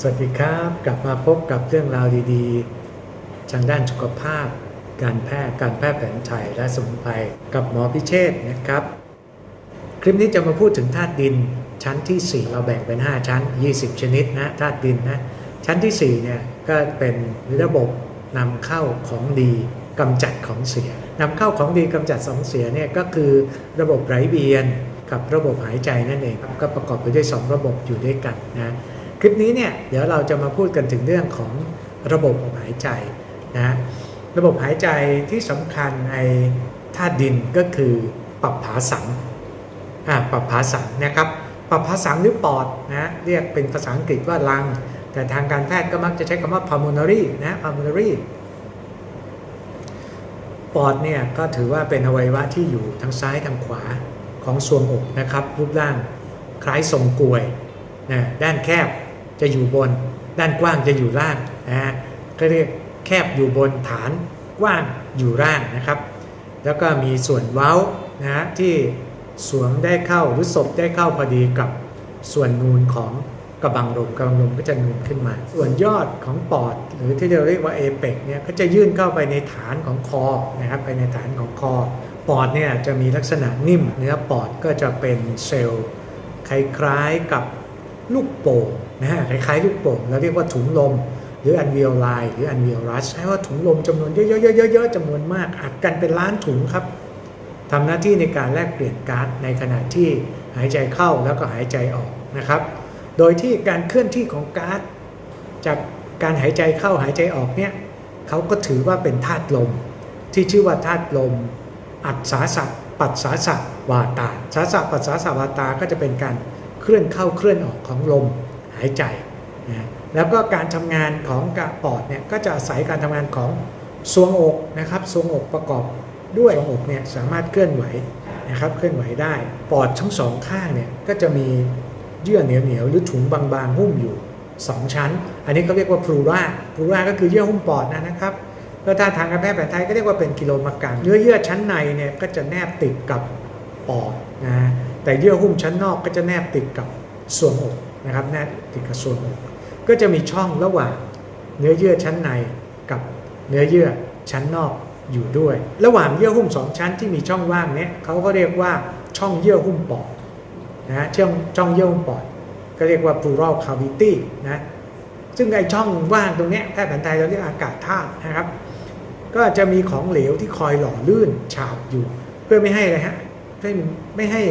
สวัสดีครับกลับมาพบกับเรื่องราวดีๆทางด้านสุขภาพ การแพทย์การแพทย์แผนไทยและสมุนไพรกับหมอพิเชษนะครับ คลิปนี้จะมาพูดถึงธาตุดินชั้นที่ 4 เราแบ่งเป็น 5 ชั้น 20 ชนิดนะธาตุดินนะชั้นที่4เนี่ยก็เป็นระบบนำเข้าของดีกำจัดของเสียนำเข้าของดีกำจัดของเสียเนี่ยก็คือระบบไหลเวียนกับระบบหายใจนั่นเองครับก็ประกอบไปด้วย 2 ระบบอยู่ด้วยกันนะ คลิปนี้เนี่ยเดี๋ยวเราจะมาพูดกันถึงเรื่องของระบบหายใจนะระบบหายใจที่สำคัญในธาตุดินก็คือปรับผาสังอ่าปรับภาสังนะครับปรับภาสังหรือปอดนะเรียกเป็นภาษาอังกฤษว่าลัง แต่ทางการแพทย์ก็มักจะใช้คำว่า pulmonary นะ pulmonary ปอดเนี่ยก็ถือว่าเป็นอวัยวะที่อยู่ทางซ้ายทางขวาของทรวงอกนะครับรูปร่างคล้ายทรงกลวยนะด้านแคบ จะอยู่บน ด้านกว้างจะอยู่ล่างนะฮะก็เรียกแคบอยู่บนฐานกว้างอยู่ล่างนะครับ แล้วก็มีส่วนเว้านะฮะที่สวมได้เข้าหรือศพได้เข้าพอดีกับส่วนนูนของกระบังลมกระบังลมก็จะนูนขึ้นมา ส่วนยอดของปอด หรือที่เราเรียกว่าเอเปกเนี่ยก็จะยื่นเข้าไปในฐานของคอนะครับไปในฐานของคอ ปอดเนี่ยจะมีลักษณะนิ่ม เนื้อปอดก็จะเป็นเซลล์คล้ายๆกับ ลูกโป่งนะฮะคล้ายๆลูกโป่งเราเรียกว่าถุงลม หรืออันเวลไลหรืออันเวลรัสใช้ว่าถุงลมจำนวนเยอะๆๆๆๆจำนวนมากอัดกันเป็นล้านถุงครับทำหน้าที่ในการแลกเปลี่ยนก๊าซในขณะที่หายใจเข้าแล้วก็หายใจออกนะครับ โดยที่การเคลื่อนที่ของก๊าซจากการหายใจเข้าหายใจออกเนี่ยเขาก็ถือว่าเป็นธาตุลม ที่ชื่อว่าธาตุลม อัดสาสะปัดสาสะวาตา สาสะปัดสาสะวาตาก็จะเป็นการ เคลื่อนเข้าเคลื่อนออกของลมหายใจนะแล้วก็การทำงานของกระปอดเนี่ยก็จะอาศัยการทำงานของทรวงอกนะครับทรวงอกประกอบด้วยทรวงอกเนี่ยสามารถเคลื่อนไหวนะครับเคลื่อนไหวได้ ปอดทั้งสองข้างเนี่ยก็จะมีเยื่อเหนียวเหนียวๆหรือถุงบางๆหุ้มอยู่ 2 ชั้น อันนี้เขาเรียกว่าพลูราพลูราก็คือเยื่อหุ้มปอดนะนะครับก็ถ้าทางการแพทย์แผนไทยก็เรียกว่าเป็นกิโลมกังเนื้อเยื่อชั้นในเนี่ยก็จะแนบติดกับปอดนะ แต่เยื่อหุ้มชั้นนอกก็จะแนบติดกับส่วงอกนะครับแนบติดกับส่วงอก ก็จะมีช่องระหว่างเนื้อเยื่อชั้นในกับเนื้อเยื่อชั้นนอกอยู่ด้วย ระหว่างเยื่อหุ้มสองชั้นที่มีช่องว่างเนี้ยเขาก็เรียกว่าช่องเยื่อหุ้มปอดนะฮะช่องช่องเยื่อหุ้มปอดก็เรียกว่า pleural cavity นะซึ่งไอช่องว่างตรงเนี้ยแพทย์แผนไทยเราเรียกอากาศธาตุนะครับ ก็จะมีของเหลวที่คอยหล่อลื่นฉาบอยู่ เพื่อไม่ให้อะไรฮะไม่ไม่ให้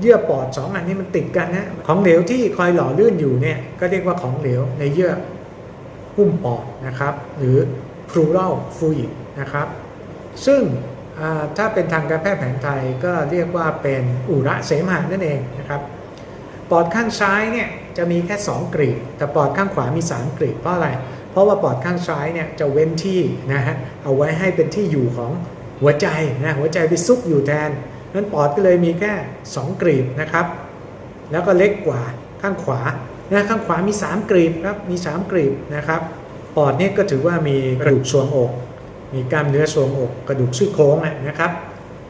เยื่อปอดสองอันนี้มันติดกันนะของเหลวที่คอยหล่อลื่นอยู่เนี่ยก็เรียกว่าของเหลวในเยื่อหุ้มปอดนะครับ หรือ pleural fluid นะครับ ซึ่งถ้าเป็นทางการแพทย์แผนไทยก็เรียกว่าเป็นอุระเสมหะนั่นเองนะครับ ปอดข้างซ้ายเนี่ยจะมีแค่ 2กรีบแต่ปอดข้างขวามี 3กรีบเพราะอะไร เพราะว่าปอดข้างซ้ายเนี่ยจะเว้นที่นะฮะเอาไว้ให้เป็นที่อยู่ของหัวใจนะหัวใจไปซุกอยู่แทน นั้นปอดก็เลยมีแค่ 2 กรีบนะครับ แล้วก็เล็กกว่าข้างขวานะข้างขวามี 3 กรีบครับมี 3 กรีบนะครับ ปอดนี่ก็ถือว่ามีกระดูกทรวงอก มีกล้ามเนื้อทรวงอกกระดูกซี่โครงนะครับ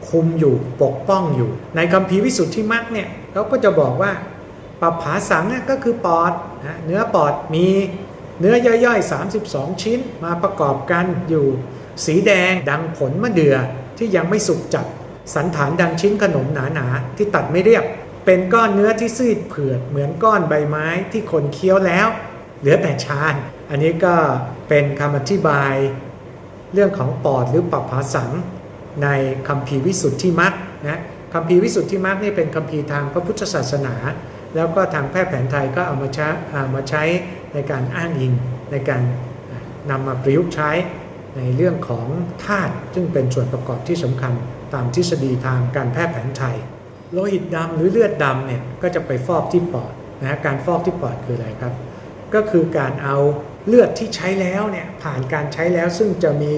คุมอยู่ปกป้องอยู่ ในคัมภีวิสุทธิมรรคเนี่ยเขาก็จะบอกว่าปับผาสังก็คือปอดนะเนื้อปอดมีเนื้อย่อยๆ 32 ชิ้นมาประกอบกันอยู่ สีแดงดังผลมะเดื่อที่ยังไม่สุกจัด สันฐานดังชิ้นขนมหนาๆที่ตัดไม่เรียบ เป็นก้อนเนื้อที่ซีดเผือดเหมือนก้อนใบไม้ที่คนเคี้ยวแล้ว เหลือแต่ชาน อันนี้ก็เป็นคำอธิบาย เรื่องของปอดหรือปรับภาสังในคัมภีวิสุทธิมรรคนะคัมภีวิสุทธิมรรคนี่เป็นคัมภีทางพระพุทธศาสนา แล้วก็ทางแพทย์แผนไทยก็เอามาใช้เอามาใช้ในการอ้างอิงในการนำมาประยุกต์ใช้ในเรื่องของธาตุซึ่งเป็นส่วนประกอบที่สำคัญ ตามทฤษฎีทางการแพทย์แผนไทย โลหิตดำหรือเลือดดำเนี่ยก็จะไปฟอกที่ปอดนะฮะการฟอกที่ปอดคืออะไรครับ ก็คือการเอาเลือดที่ใช้แล้วเนี่ยผ่านการใช้แล้วซึ่งจะมี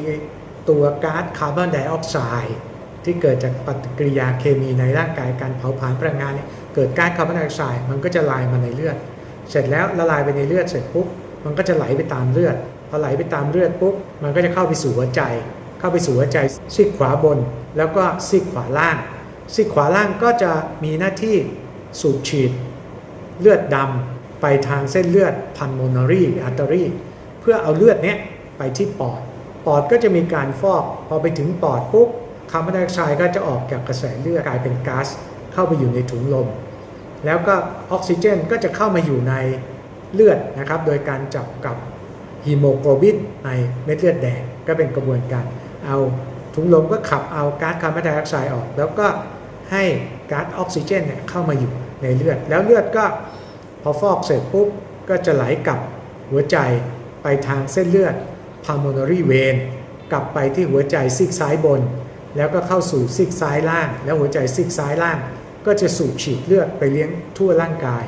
ตัวก๊าซคาร์บอนไดออกไซด์ที่เกิดจากปฏิกิริยาเคมีในร่างกายการเผาผลาญพลังงานเนี่ยเกิดก๊าซคาร์บอนไดออกไซด์มันก็จะลายมาในเลือด เสร็จแล้วละลายไปในเลือดเสร็จปุ๊บมันก็จะไหลไปตามเลือดพอไหลไปตามเลือดปุ๊บมันก็จะเข้าไปสู่หัวใจ เข้าไปสู่หัวใจซีกขวาบน แล้วก็ซีกขวาล่างซีกขวาล่างก็จะมีหน้าที่สูบฉีด เลือดดำไปทางเส้นเลือด pulmonary artery เพื่อเอาเลือดเนี้ยไปที่ปอด ปอดก็จะมีการฟอก พอไปถึงปอดปุ๊บคาร์บอนไดออกไซด์ก็จะออกจากกระแสเลือดกลายเป็นก๊าซเข้าไปอยู่ในถุงลม แล้วก็ออกซิเจนก็จะเข้ามาอยู่ในเลือดนะครับ โดยการจับกับฮีโมโกลบินในเม็ดเลือดแดงก็เป็นกระบวนการ เอาถุงลมก็ขับเอาก๊าซคาร์บอนไดออกไซด์ออก แล้วก็ให้ก๊าซออกซิเจนเนี่ยเข้ามาอยู่ในเลือด แล้วเลือดก็พอฟอกเสร็จปุ๊บก็จะไหลกลับหัวใจไปทางเส้นเลือด pulmonary vein กลับไปที่หัวใจซีกซ้ายบน แล้วก็เข้าสู่ซีกซ้ายล่าง แล้วหัวใจซีกซ้ายล่าง ก็จะสูบฉีดเลือดไปเลี้ยงทั่วร่างกาย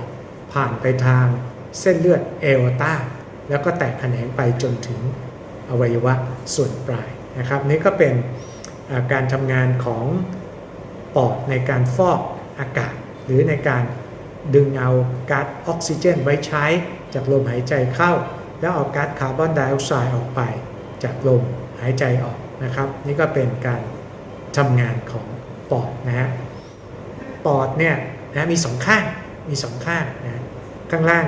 ผ่านไปทางเส้นเลือดเอโอตาแล้วก็แตกแขนงไปจนถึงอวัยวะส่วนปลาย นะครับนี่ก็เป็นการทำงานของปอดในการฟอกอากาศ หรือในการดึงเอาก๊าซออกซิเจนไว้ใช้จากลมหายใจเข้า แล้วเอาก๊าซคาร์บอนไดออกไซด์ออกไปจากลมหายใจออกนะครับ นี่ก็เป็นการทำงานของปอดนะฮะปอดเนี่ยนะมีสองข้างมีสองข้างนะข้างล่าง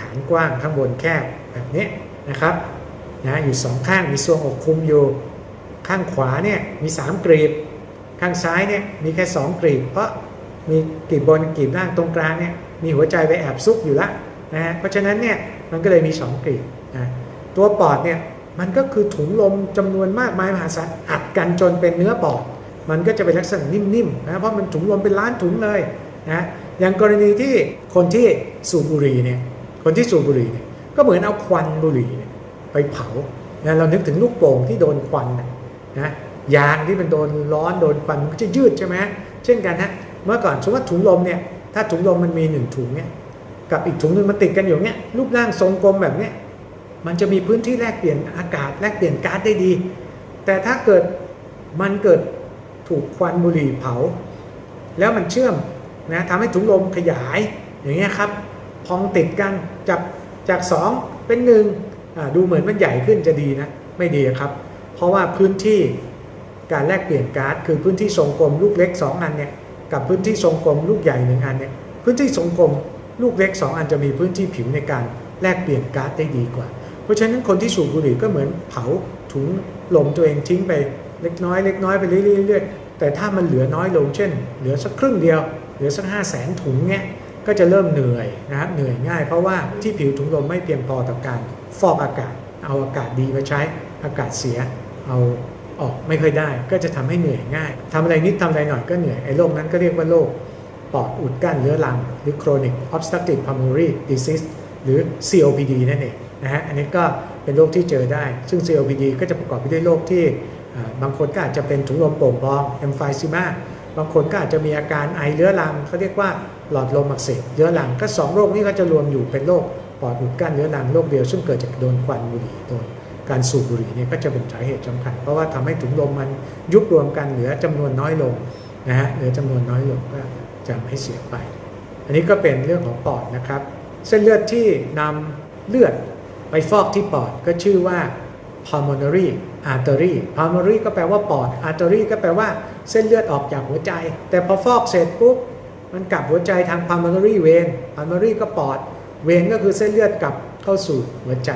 ฐานกว้างข้างบนแคบแบบนี้นะครับนะอยู่สองข้างมีทรวงอกคลุมอยู่ ข้างขวาเนี่ยมีสามกรีบ ข้างซ้ายเนี่ยมีแค่สองกรีบ เพราะมีกรีบบนกรีบล่างตรงกลางเนี่ยมีหัวใจไปแอบซุกอยู่ละนะฮะเพราะฉะนั้นเนี่ยมันก็เลยมีสองกรีบนะตัวปอดเนี่ยมันก็คือถุงลมจำนวนมากมายมหาศาลอัดกันจนเป็นเนื้อปอด มันก็จะเป็นลักษณะนิ่มๆนะเพราะมันถุงลมเป็นล้านถุงเลยนะอย่างกรณีที่คนที่สูบบุหรี่เนี่ยคนที่สูบบุหรี่เนี่ยก็เหมือนเอาควันบุหรี่เนี่ยไปเผานะเรานึกถึงลูกโป่งที่โดนควันนะ นะยางที่มันโดนร้อนโดนควันมันก็จะยืดใช่ไหมเช่นกันนะเมื่อก่อนสมมติว่าถุงลมเนี่ยถ้าถุงลมมันมีหนึ่งถุงเนี่ยกับอีกถุงหนึงมันติดกันอยู่เนี่ยรูปร่างทรงกลมแบบเนี้ยมันจะมีพื้นที่แลกเปลี่ยนอากาศแลกเปลี่ยนก๊าซได้ดี แต่ถ้าเกิดมันเกิดถูกควันบุหรี่เผา แล้วมันเชื่อมนะทำให้ถุงลมขยายอย่างเงี้ยครับพองติดกันจากจากสองเป็นหนึ่งดูเหมือนมันใหญ่ขึ้นจะดีนะ ไม่ดีครับ ราะว่าพื้นที่การแลกเปลี่ยนก๊าซคือพื้นที่ทรงกลมลูกเล็ก 2 อันเนี่ยกับพื้นที่ทรงกลมลูกใหญ่หนึ่งอันเนี่ยพื้นที่ทรงกลมลูกเล็ก 2 อันจะมีพื้นที่ผิวในการแลกเปลี่ยนก๊าซได้ดีกว่า เพราะฉะนั้นคนที่สูบบุหรี่ก็เหมือนเผาถุงลมตัวเองทิ้งไปเล็กน้อยเล็กน้อยไปเรื่อยๆแต่ถ้ามันเหลือน้อยลงเช่น เหลือสักครึ่งเดียว เหลือสักห้าแสนถุงเนี่ยก็จะเริ่มเหนื่อยนะครับเหนื่อยง่าย เพราะว่าที่ผิวถุงลมไม่เพียงพอต่อการฟอกอากาศ เอาอากาศดีมาใช้อากาศเสีย เอาออกไม่ค่อยได้ ก็จะทำให้เหนื่อยง่ายทำอะไรนิดทำอะไรหน่อยก็เหนื่อยไอ้โรคนั้นก็เรียกว่าโรคปอดอุดกั้นเรื้อรัง หรือ chronic obstructive pulmonary disease หรือ COPD นั่นเองนะฮะอันนี้ก็เป็นโรคที่เจอได้ ซึ่ง COPD ก็จะประกอบไปด้วยโรคที่บางคนก็อาจจะเป็นถุงลมโป่งพอง emphysema บางคนก็อาจจะมีอาการไอเรื้อรังเขาเรียกว่าหลอดลมอักเสบเรื้อรังก็สองโรคนี้ก็จะรวมอยู่เป็นโรคปอดอุดกั้นเรื้อรังโรคเดียวซึ่งเกิดจากโดนควันบุหรี่โดน การสูบบุหรี่เนี่ยก็จะเป็นสาเหตุสำคัญ เพราะว่าทำให้ถุงลมมันยุบรวมกันเหลือจำนวนน้อยลงนะฮะเหลือจำนวนน้อยลงก็จะไม่เสียไป อันนี้ก็เป็นเรื่องของปอดนะครับ เส้นเลือดที่นำเลือดไปฟอกที่ปอดก็ชื่อว่า pulmonary artery pulmonary ก็แปลว่าปอด artery ก็แปลว่าเส้นเลือดออกจากหัวใจ แต่พอฟอกเสร็จปุ๊บมันกลับหัวใจทาง pulmonary vein pulmonary ก็ปอด vein ก็คือเส้นเลือดกลับเข้าสู่หัวใจ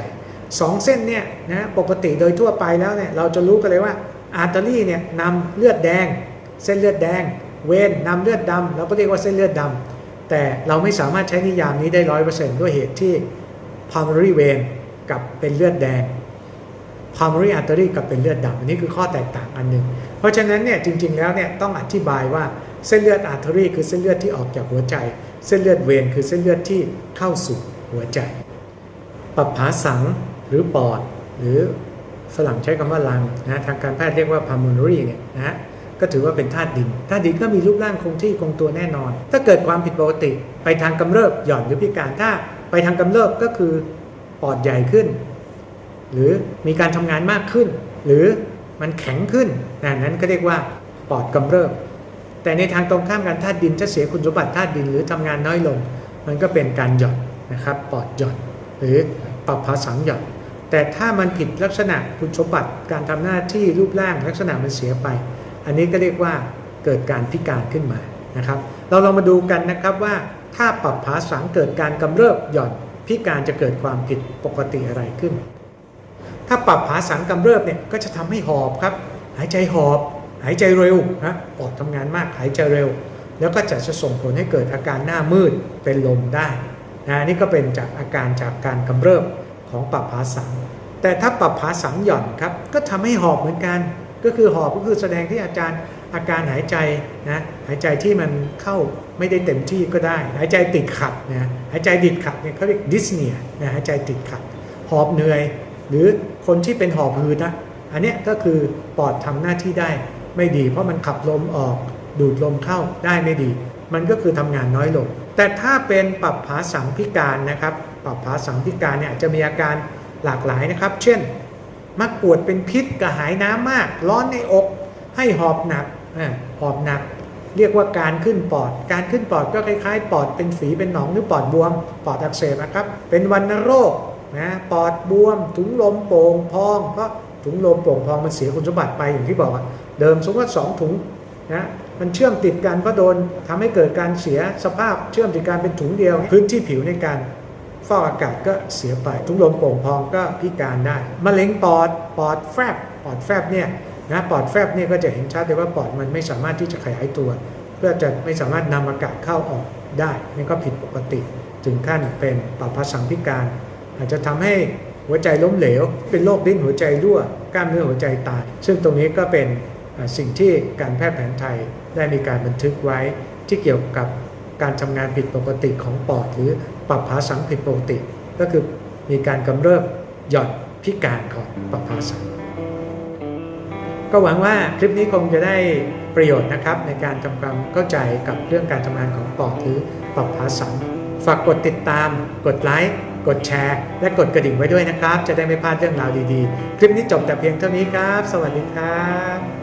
สองเส้นเนี่ยนะปกติโดยทั่วไปแล้วเนี่ยเราจะรู้กันเลยว่า artery เนี่ยนำเลือดแดง เส้นเลือดแดง เวนนำเลือดดำเราก็เรียกว่าเส้นเลือดดำแต่เราไม่สามารถใช้นิยามนี้ได้ร้อยเปอร์เซ็นต์ด้วยเหตุที่ pulmonary vein กับเป็นเลือดแดง primary artery กับเป็นเลือดดำอันนี้คือข้อแตกต่างอันหนึ่งเพราะฉะนั้นเนี่ยจริงๆแล้วเนี่ยต้องอธิบายว่าเส้นเลือด artery คือเส้นเลือดที่ออกจากหัวใจ เส้นเลือดเวนคือเส้นเลือดที่เข้าสู่หัวใจ ปับผาสัง หรือปอด หรือฝรั่งใช้คำว่าลังนะทางการแพทย์เรียกว่า pulmonary เนี่ยนะก็ถือว่าเป็นธาตุดินธาตุดินก็มีรูปร่างคงที่คงตัวแน่นอน ถ้าเกิดความผิดปกติไปทางกำเริบหย่อนหรือพิการถ้าไปทางกำเริบก็คือปอดใหญ่ขึ้น หรือมีการทำงานมากขึ้น หรือมันแข็งขึ้นนะนั้นก็เรียกว่าปอดกำเริบ แต่ในทางตรงข้ามกันธาตุดินถ้าเสียคุณสมบัติธาตุดินหรือทำงานน้อยลง มันก็เป็นการหย่อนนะครับปอดหย่อนหรือปรับภาสังหย่อน แต่ถ้ามันผิดลักษณะคุณสมบัติการทำหน้าที่รูปร่างลักษณะมันเสียไป อันนี้ก็เรียกว่าเกิดการพิการขึ้นมานะครับ เราลองมาดูกันนะครับว่าถ้าปรับภาสังเกิดการกำเริบหย่อนพิการจะเกิดความผิดปกติอะไรขึ้น ถ้าปรับผาสังกำเริบเนี่ยก็จะทำให้หอบครับ หายใจหอบ หายใจเร็วนะปอดทำงานมากหายใจเร็ว แล้วก็จะจะส่งผลให้เกิดอาการหน้ามืดเป็นลมได้นะนี่ก็เป็นจากอาการจากการกำเริบ ของปรับผาสัง แต่ถ้าปรับผาสังหย่อนครับ ก็ทำให้หอบเหมือนกัน ก็คือหอบก็คือแสดงที่อาจารย์อาการหายใจนะหายใจที่มันเข้าไม่ได้เต็มที่ก็ได้ หายใจติดขัดนะหายใจติดขัดเนี่ยเขาเรียกดิสเนียนะหายใจติดขัด หอบเหนื่อย หรือคนที่เป็นหอบหืดนะอันนี้ก็คือปอดทำหน้าที่ได้ไม่ดี เพราะมันขับลมออกดูดลมเข้าได้ไม่ดี มันก็คือทำงานน้อยลง แต่ถ้าเป็นปรับผาสังพิการนะครับ ปรับผาสังพิการเนี่ยจะมีอาการหลากหลายนะครับ เช่น มักปวดเป็นพิษกระหายน้ำมาก ร้อนในอก ให้หอบหนักหอบหนัก เรียกว่าการขึ้นปอด การขึ้นปอดก็คล้ายๆ ปอดเป็นฝีเป็นหนองหรือปอดบวม ปอดอักเสบนะครับ เป็นวัณโรคนะปอดบวม ถุงลมโป่งพองเพราะถุงลมโป่งพองมันเสียคุณสมบัติไปอย่างที่บอกเดิมสมมติว่าสองถุงนะมันเชื่อมติดกันก็โดนทำให้เกิดการเสียสภาพเชื่อมติดกันเป็นถุงเดียว พื้นที่ผิวในการ ฟอกอากาศก็เสียไป ทุกลมโป่งพองก็พิการได้มะเร็งปอดปอดแฟบปอดแฟบเนี่ยนะปอดแฟบเนี่ยก็จะเห็นชัดเลยว่าปอดมันไม่สามารถที่จะขยายตัว เพื่อจะไม่สามารถนำอากาศเข้าออกได้นี่ก็ผิดปกติ ถึงขั้นเป็นปรับภาสังพิการ อาจจะทำให้หัวใจล้มเหลว เป็นโรคดิ้นหัวใจรั่วกล้ามเนื้อหัวใจตาย ซึ่งตรงนี้ก็เป็นสิ่งที่การแพทย์แผนไทยได้มีการบันทึกไว้ที่เกี่ยวกับ การทำงานผิดปกติของปอด หรือปรับภาสังผิดปกติ ก็คือมีการกำเริบหย่อนพิการของปรับภาสังก็หวังว่าคลิปนี้คงจะได้ประโยชน์นะครับในการทำความเข้าใจกับเรื่องการทำงานของปอดหรือปรับภาสังฝากกดติดตาม กดไลค์ กดแชร์ และกดกระดิ่งไว้ด้วยนะครับ จะได้ไม่พลาดเรื่องราวดีๆ คลิปนี้จบแต่เพียงเท่านี้ครับ สวัสดีครับ